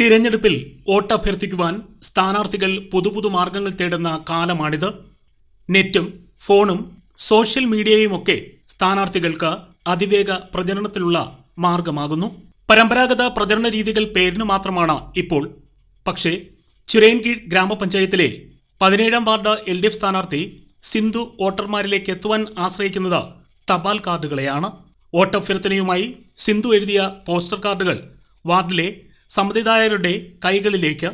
തിരഞ്ഞെടുപ്പിൽ വോട്ടഭ്യർത്ഥിക്കുവാൻ സ്ഥാനാർത്ഥികൾ പുതുപുതു മാർഗങ്ങൾ തേടുന്ന കാലമാണിത്. നെറ്റും ഫോണും സോഷ്യൽ മീഡിയയുമൊക്കെ സ്ഥാനാർത്ഥികൾക്ക് അതിവേഗ പ്രചരണത്തിലുള്ള മാർഗമാകുന്നു. പരമ്പരാഗത പ്രചരണ രീതികൾ പേരിന് മാത്രമാണ് ഇപ്പോൾ. പക്ഷേ ചിറയൻകീഴ് ഗ്രാമപഞ്ചായത്തിലെ പതിനേഴാം വാർഡ് എൽ ഡി എഫ് സ്ഥാനാർത്ഥി സിന്ധു വോട്ടർമാരിലേക്ക് എത്തുവാൻ ആശ്രയിക്കുന്നത് തപാൽ കാർഡുകളെയാണ്. വോട്ടഭ്യർത്ഥനയുമായി സിന്ധു എഴുതിയ പോസ്റ്റർ കാർഡുകൾ വാർഡിലെ സമ്മതിദായകരുടെ കൈകളിലേക്ക്.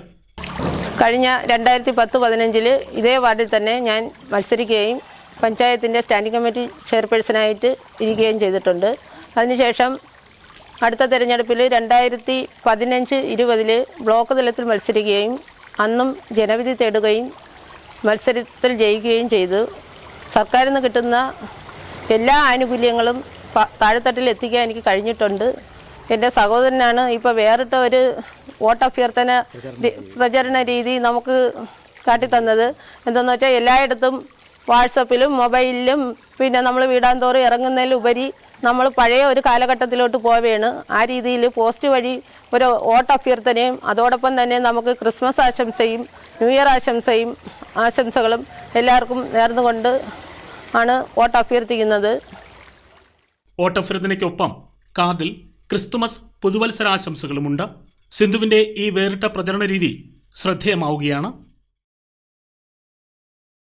കഴിഞ്ഞ രണ്ടായിരത്തി പത്ത് പതിനഞ്ചിൽ ഇതേ വാർഡിൽ തന്നെ ഞാൻ മത്സരിക്കുകയും പഞ്ചായത്തിന്റെ സ്റ്റാൻഡിംഗ് കമ്മിറ്റി ചെയർപേഴ്സണായിട്ട് ഇരിക്കുകയും ചെയ്തിട്ടുണ്ട്. അതിനുശേഷം അടുത്ത തിരഞ്ഞെടുപ്പിൽ രണ്ടായിരത്തി പതിനഞ്ച് ഇരുപതിൽ ബ്ലോക്ക് തലത്തിൽ മത്സരിക്കുകയും അന്നും ജനവിധി തേടുകയും മത്സരത്തിൽ ജയിക്കുകയും ചെയ്തു. സർക്കാരിൽ നിന്ന് കിട്ടുന്ന എല്ലാ ആനുകൂല്യങ്ങളും താഴെത്തട്ടിൽ എത്തിക്കാൻ എനിക്ക് കഴിഞ്ഞിട്ടുണ്ട്. എന്റെ സഹോദരനാണ്. ഇപ്പോൾ വേറിട്ട ഒരു വോട്ടഭ്യർത്ഥന പ്രചരണ രീതി. നമുക്ക് കാട്ടിത്തന്നത്. എന്തെന്ന് വെച്ചാൽ എല്ലായിടത്തും വാട്സപ്പിലും മൊബൈലിലും പിന്നെ നമ്മൾ വീടാന്തോറും ഇറങ്ങുന്നതിലുപരി നമ്മൾ പഴയ ഒരു കാലഘട്ടത്തിലോട്ട് പോവുകയാണ് ആ രീതിയിൽ പോസ്റ്റ് വഴി ഒരു വോട്ടഭ്യർത്ഥനയും അതോടൊപ്പം തന്നെ നമുക്ക് ക്രിസ്മസ് ആശംസയും ന്യൂ ഇയർ ആശംസയും ആശംസകളും എല്ലാവർക്കും നേർന്നുകൊണ്ട് ആണ് വോട്ട് അഭ്യർത്ഥിക്കുന്നത് വോട്ടഭ്യർത്ഥനയ്ക്കൊപ്പം കാർഡിൽ ക്രിസ്തുമസ് പുതുവത്സരാശംസകളുമുണ്ട്. സിന്ധുവിന്റെ ഈ വേറിട്ട പ്രചരണ രീതി ശ്രദ്ധേയമാവുകയാണ്.